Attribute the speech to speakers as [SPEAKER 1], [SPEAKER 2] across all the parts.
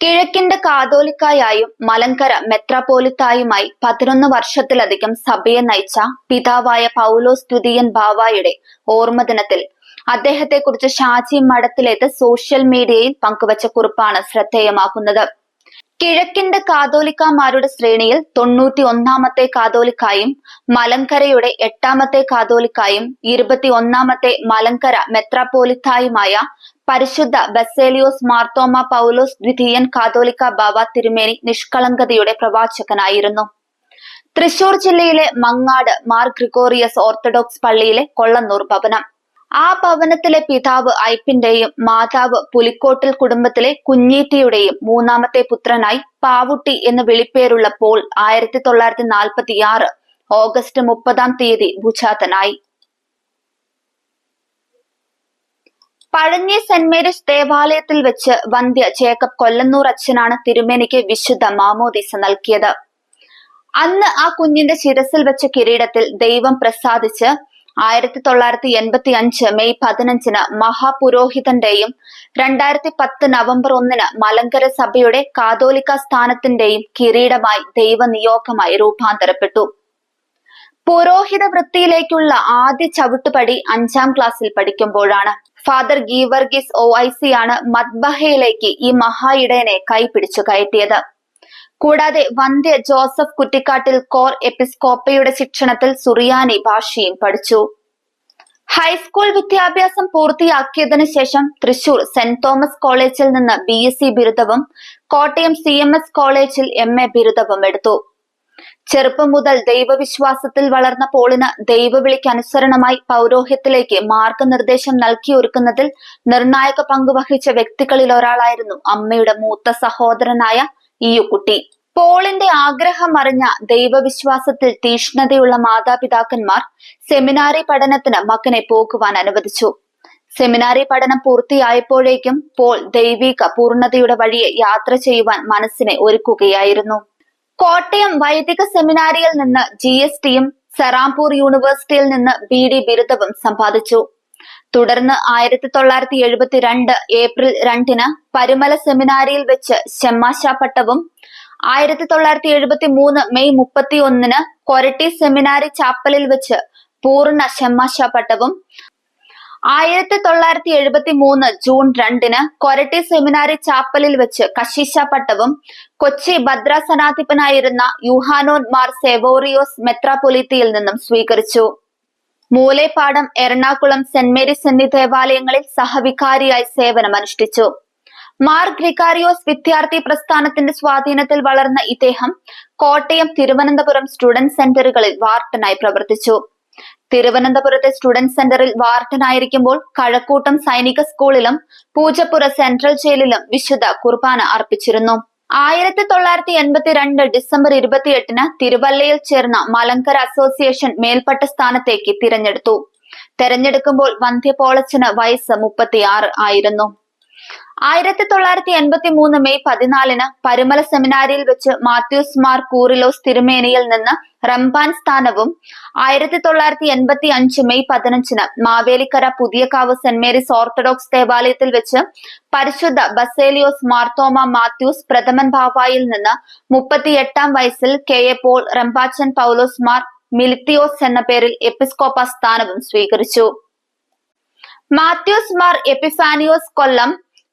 [SPEAKER 1] കിഴക്കിന്റെ കാതോലിക്കായായും മലങ്കര മെത്രാപോലിത്തായുമായി പതിനൊന്ന് വർഷത്തിലധികം സഭയെ നയിച്ച പിതാവായ പൗലോസ് ദ്വിതീയൻ ബാവായുടെ ഓർമ്മദിനത്തിൽ അദ്ദേഹത്തെക്കുറിച്ച് ഷാജി മഠത്തിലേത് സോഷ്യൽ മീഡിയയിൽ പങ്കുവച്ച കുറിപ്പാണ് ശ്രദ്ധേയമാക്കുന്നത് കിഴക്കിന്റെ കാതോലിക്കാമാരുടെ ശ്രേണിയിൽ തൊണ്ണൂറ്റി ഒന്നാമത്തെ കാതോലിക്കായും മലങ്കരയുടെ എട്ടാമത്തെ കാതോലിക്കായും ഇരുപത്തി ഒന്നാമത്തെ മലങ്കര മെത്രാപ്പോലിത്തായുമായ പരിശുദ്ധ ബസേലിയോസ് മാർത്തോമ പൗലോസ് ദ്വിതീയൻ കാതോലിക്ക ബാബ തിരുമേനി നിഷ്കളങ്കതയുടെ പ്രവാചകനായിരുന്നു. തൃശൂർ ജില്ലയിലെ മങ്ങാട് മാർ ഗ്രിഗോറിയസ് ഓർത്തഡോക്സ് പള്ളിയിലെ കൊള്ളന്നൂർ ഭവനം. ആ ഭവനത്തിലെ പിതാവ് ഐപ്പിന്റെയും മാതാവ് പുലിക്കോട്ടിൽ കുടുംബത്തിലെ കുഞ്ഞീറ്റിയുടെയും മൂന്നാമത്തെ പുത്രനായി പാവുട്ടി എന്ന് വിളിപ്പേരുള്ള പോൾ ആയിരത്തി തൊള്ളായിരത്തി നാൽപ്പത്തി ആറ് ഓഗസ്റ്റ് മുപ്പതാം തീയതി ഭുജാതനായി. പഴഞ്ഞി സെന്റ് മേരീസ് ദേവാലയത്തിൽ വെച്ച് വന്ധ്യ ജേക്കബ് കൊല്ലന്നൂർ അച്ഛനാണ് തിരുമേനിക്ക് വിശുദ്ധ മാമോദീസ നൽകിയത്. അന്ന് ആ കുഞ്ഞിന്റെ ശിരസിൽ വെച്ച കിരീടത്തിൽ ദൈവം പ്രസാദിച്ച് ആയിരത്തി തൊള്ളായിരത്തി എൺപത്തി അഞ്ച് മെയ് പതിനഞ്ചിന് മഹാപുരോഹിതന്റെയും രണ്ടായിരത്തി പത്ത് നവംബർ ഒന്നിന് മലങ്കര സഭയുടെ കാതോലിക്ക സ്ഥാനത്തിന്റെയും കിരീടമായി ദൈവനിയോഗമായി രൂപാന്തരപ്പെട്ടു. പുരോഹിത വൃത്തിയിലേക്കുള്ള ആദ്യ ചവിട്ടുപടി അഞ്ചാം ക്ലാസ്സിൽ പഠിക്കുമ്പോഴാണ്. Father Geevarghese O I C ആണ് മദ്ബഹയിലേക്ക് ഈ മഹായിടയനെ കൈപിടിച്ചു കയറ്റിയത്. കൂടാതെ വന്ധ്യ ജോസഫ് കുറ്റിക്കാട്ടിൽ കോർ എപ്പിസ്കോപ്പയുടെ ശിക്ഷണത്തിൽ സുറിയാനി ഭാഷയും പഠിച്ചു. ഹൈസ്കൂൾ വിദ്യാഭ്യാസം പൂർത്തിയാക്കിയതിനു ശേഷം തൃശൂർ സെന്റ് തോമസ് കോളേജിൽ നിന്ന് ബി എസ് സി ബിരുദവും കോട്ടയം സി എം എസ് കോളേജിൽ എം എ ബിരുദവും എടുത്തു. ചെറുപ്പം മുതൽ ദൈവവിശ്വാസത്തിൽ വളർന്ന പോളിന് ദൈവവിളിക്ക് പൗരോഹ്യത്തിലേക്ക് പൗരോഹിത്യത്തിലേക്ക് നൽകി നൽകിയൊരുക്കുന്നതിൽ നിർണായക പങ്കുവഹിച്ച വ്യക്തികളിൽ ഒരാളായിരുന്നു അമ്മയുടെ മൂത്ത സഹോദരനായ ഈയുക്കുട്ടി പോളിന്റെ ആഗ്രഹം അറിഞ്ഞ ദൈവവിശ്വാസത്തിൽ തീഷ്ണതയുള്ള മാതാപിതാക്കന്മാർ സെമിനാറി പഠനത്തിന് മകനെ പോകുവാൻ അനുവദിച്ചു. സെമിനാറി പഠനം പൂർത്തിയായപ്പോഴേക്കും പോൾ ദൈവിക പൂർണതയുടെ വഴിയെ യാത്ര ചെയ്യുവാൻ മനസ്സിനെ ഒരുക്കുകയായിരുന്നു. കോട്ടയം വൈദിക സെമിനാരിയിൽ നിന്ന് ജി. എസ്. ടിയും സെറാംപൂർ യൂണിവേഴ്സിറ്റിയിൽ നിന്ന് ബി. ഡി. ബിരുദവും സമ്പാദിച്ചു. തുടർന്ന് ആയിരത്തി തൊള്ളായിരത്തി എഴുപത്തിരണ്ട് ഏപ്രിൽ രണ്ടിന് പരുമല സെമിനാരിയിൽ വെച്ച് ഷെമ്മാശ പട്ടവും ആയിരത്തി തൊള്ളായിരത്തി എഴുപത്തി മൂന്ന് മെയ് മുപ്പത്തി ഒന്നിന് കൊരട്ടി സെമിനാരി ചാപ്പലിൽ വെച്ച് പൂർണ ഷെമ്മാശ പട്ടവും ആയിരത്തി തൊള്ളായിരത്തി എഴുപത്തി മൂന്ന് ജൂൺ രണ്ടിന് കൊരട്ടി സെമിനാരി ചാപ്പലിൽ വെച്ച് കശീശ പട്ടവും കൊച്ചി ഭദ്രാസനാധിപനായിരുന്ന യുഹാനോൻ മാർ സെവോറിയോസ് മെത്രാപൊലിത്തിയിൽ നിന്നും സ്വീകരിച്ചു. മൂലേപ്പാടം എറണാകുളം സെന്റ് മേരീസ് എന്നീ ദേവാലയങ്ങളിൽ സഹവികാരിയായി സേവനമനുഷ്ഠിച്ചു. മാർ ഗ്രിഗാരിയോസ് വിദ്യാർത്ഥി പ്രസ്ഥാനത്തിന്റെ സ്വാധീനത്തിൽ വളർന്ന ഇദ്ദേഹം കോട്ടയം തിരുവനന്തപുരം സ്റ്റുഡന്റ് സെന്ററുകളിൽ വാർട്ടനായി പ്രവർത്തിച്ചു. തിരുവനന്തപുരത്തെ സ്റ്റുഡന്റ് സെന്ററിൽ വാർട്ടനായിരിക്കുമ്പോൾ കഴക്കൂട്ടം സൈനിക സ്കൂളിലും പൂജപ്പുര സെൻട്രൽ ജയിലിലും വിശുദ്ധ കുർബാന അർപ്പിച്ചിരുന്നു. ആയിരത്തി തൊള്ളായിരത്തി എൺപത്തിരണ്ട് ഡിസംബർ ഇരുപത്തിയെട്ടിന് തിരുവല്ലയിൽ ചേർന്ന മലങ്കര അസോസിയേഷൻ മേൽപ്പെട്ട സ്ഥാനത്തേക്ക് തിരഞ്ഞെടുത്തു. തെരഞ്ഞെടുക്കുമ്പോൾ വന്ധ്യപോളച്ചന് വയസ്സ് മുപ്പത്തിയാറ് ആയിരുന്നു. ആയിരത്തി തൊള്ളായിരത്തി എൺപത്തി മൂന്ന് മെയ് പതിനാലിന് പരുമല സെമിനാരിയിൽ വെച്ച് മാത്യൂസ് മാർ കൂറിലോസ് തിരുമേനിയിൽ നിന്ന് റംബാൻ സ്ഥാനവും ആയിരത്തി തൊള്ളായിരത്തി എൺപത്തി അഞ്ച് മെയ് പതിനഞ്ചിന് Mavelikkara Puthiyakavu saint Mary's orthodox ദേവാലയത്തിൽ വെച്ച് പരിശുദ്ധ ബസേലിയോസ് മാർത്തോമ മാത്യൂസ് പ്രഥമൻ ബാവായിൽ നിന്ന് മുപ്പത്തിയെട്ടാം വയസ്സിൽ K A Paul Rambachan Paulose Mar Milithios എന്ന പേരിൽ എപ്പിസ്കോപ്പ സ്ഥാനവും സ്വീകരിച്ചു. മാത്യൂസ് മാർ എപ്പിഫാനിയോസ് കൊല്ലം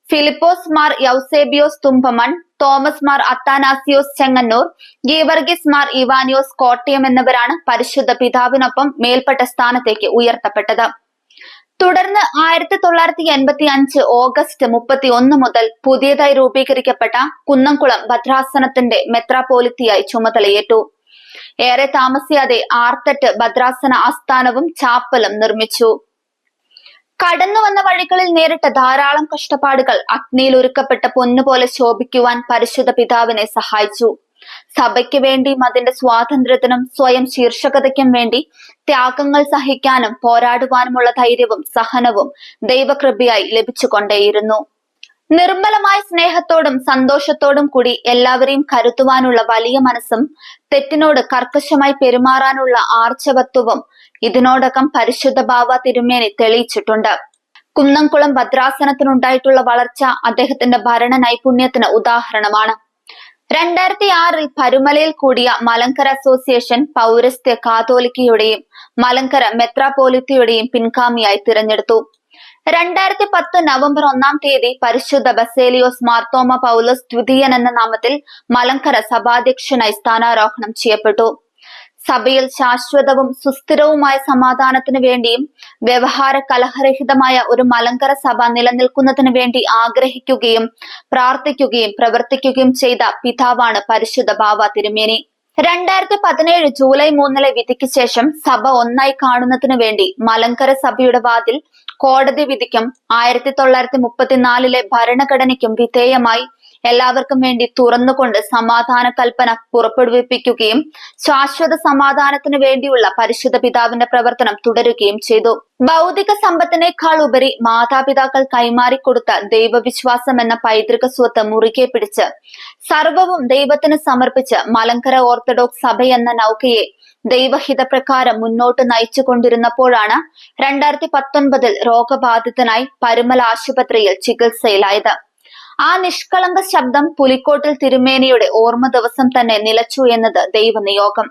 [SPEAKER 1] ഫിലിപ്പോസ് മാർ യൗസേബിയോസ് തുമ്പമൺ തോമസ് മാർ അത്താനാസിയോസ് ചെങ്ങന്നൂർ ഗീവർഗിസ് മാർ ഇവാനിയോസ് കോട്ടയം എന്നിവരാണ് പരിശുദ്ധ പിതാവിനൊപ്പം മേൽപ്പെട്ട സ്ഥാനത്തേക്ക് ഉയർത്തപ്പെട്ടത്. തുടർന്ന് ആയിരത്തി തൊള്ളായിരത്തി എൺപത്തി അഞ്ച് ഓഗസ്റ്റ് മുപ്പത്തി ഒന്ന് മുതൽ പുതിയതായി രൂപീകരിക്കപ്പെട്ട കുന്നംകുളം ഭദ്രാസനത്തിന്റെ മെത്രാപോലിത്തിയായി ചുമതലയേറ്റു. ഏറെ താമസിയാതെ ആർത്തറ്റ് ഭദ്രാസന ആസ്ഥാനവും ചാപ്പലും നിർമ്മിച്ചു. കടന്നു വന്ന വഴികളിൽ നേരിട്ട ധാരാളം കഷ്ടപ്പാടുകൾ അഗ്നിയിൽ ഒരുക്കപ്പെട്ട പൊന്നുപോലെ ശോഭിക്കുവാൻ പരിശുദ്ധ പിതാവിനെ സഹായിച്ചു. സഭയ്ക്ക് വേണ്ടിയും അതിന്റെ സ്വാതന്ത്ര്യത്തിനും സ്വയം ശീർഷകതയ്ക്കും വേണ്ടി ത്യാഗങ്ങൾ സഹിക്കാനും പോരാടുവാനുമുള്ള ധൈര്യവും സഹനവും ദൈവകൃപയായി ലഭിച്ചുകൊണ്ടേയിരുന്നു. നിർമ്മലമായ സ്നേഹത്തോടും സന്തോഷത്തോടും കൂടി എല്ലാവരെയും കരുത്തുവാനുള്ള വലിയ മനസ്സും തെറ്റിനോട് കർക്കശമായി പെരുമാറാനുള്ള ആർച്ചവത്വവും ഇതിനോടകം പരിശുദ്ധ ഭാവ തിരുമേനി തെളിയിച്ചിട്ടുണ്ട്. കുന്നംകുളം ഭദ്രാസനത്തിനുണ്ടായിട്ടുള്ള വളർച്ച അദ്ദേഹത്തിന്റെ ഭരണ നൈപുണ്യത്തിന് ഉദാഹരണമാണ്. രണ്ടായിരത്തി ആറിൽ പരുമലയിൽ കൂടിയ മലങ്കര അസോസിയേഷൻ പൗരസ്ത്യ കാതോലിക്കയുടെയും മലങ്കര മെത്രാപോലിത്തയുടെയും പിൻഗാമിയായി തിരഞ്ഞെടുത്തു. രണ്ടായിരത്തി പത്ത് നവംബർ ഒന്നാം തീയതി പരിശുദ്ധ ബസേലിയോസ് മാർത്തോമ പൗലോസ് ദ്വിതീയൻ എന്ന നാമത്തിൽ മലങ്കര സഭാധ്യക്ഷനായി സ്ഥാനാരോഹണം ചെയ്യപ്പെട്ടു. സഭയിൽ ശാശ്വതവും സുസ്ഥിരവുമായ സമാധാനത്തിനു വേണ്ടിയും വ്യവഹാര കലഹരഹിതമായ ഒരു മലങ്കര സഭ നിലനിൽക്കുന്നതിന് വേണ്ടി ആഗ്രഹിക്കുകയും പ്രാർത്ഥിക്കുകയും പ്രവർത്തിക്കുകയും ചെയ്ത പിതാവാണ് പരിശുദ്ധ ബാബ തിരുമേനി. രണ്ടായിരത്തി പതിനേഴ് ജൂലൈ മൂന്നിലെ വിധിക്ക് ശേഷം സഭ ഒന്നായി കാണുന്നതിനു വേണ്ടി മലങ്കര സഭയുടെ വാതിൽ കോടതി വിധിക്കും ആയിരത്തി തൊള്ളായിരത്തി മുപ്പത്തിനാലിലെ ഭരണഘടനയ്ക്കും വിധേയമായി എല്ലാവർക്കും വേണ്ടി തുറന്നുകൊണ്ട് സമാധാന കൽപ്പന പുറപ്പെടുവിപ്പിക്കുകയും ശാശ്വത സമാധാനത്തിന് വേണ്ടിയുള്ള പരിശുദ്ധ പിതാവിന്റെ പ്രവർത്തനം തുടരുകയും ചെയ്തു. ഭൗതിക സമ്പത്തിനേക്കാൾ ഉപരി മാതാപിതാക്കൾ കൈമാറിക്കൊടുത്ത ദൈവവിശ്വാസം എന്ന പൈതൃക സ്വത്ത് മുറുകെ പിടിച്ച് സർവവും ദൈവത്തിന് സമർപ്പിച്ച് മലങ്കര ഓർത്തഡോക്സ് സഭ എന്ന നൗകയെ ദൈവഹിത പ്രകാരം മുന്നോട്ട് നയിച്ചു കൊണ്ടിരുന്നപ്പോഴാണ് രണ്ടായിരത്തി പത്തൊൻപതിൽ രോഗബാധിതനായി പരുമൽ ആശുപത്രിയിൽ ചികിത്സയിലായത്. ആ നിഷ്കളങ്ക ശബ്ദം പുലിക്കോട്ടിൽ തിരുമേനിയുടെ ഓർമ്മ ദിവസം തന്നെ നിലച്ചു എന്നത് ദൈവനിയോഗം.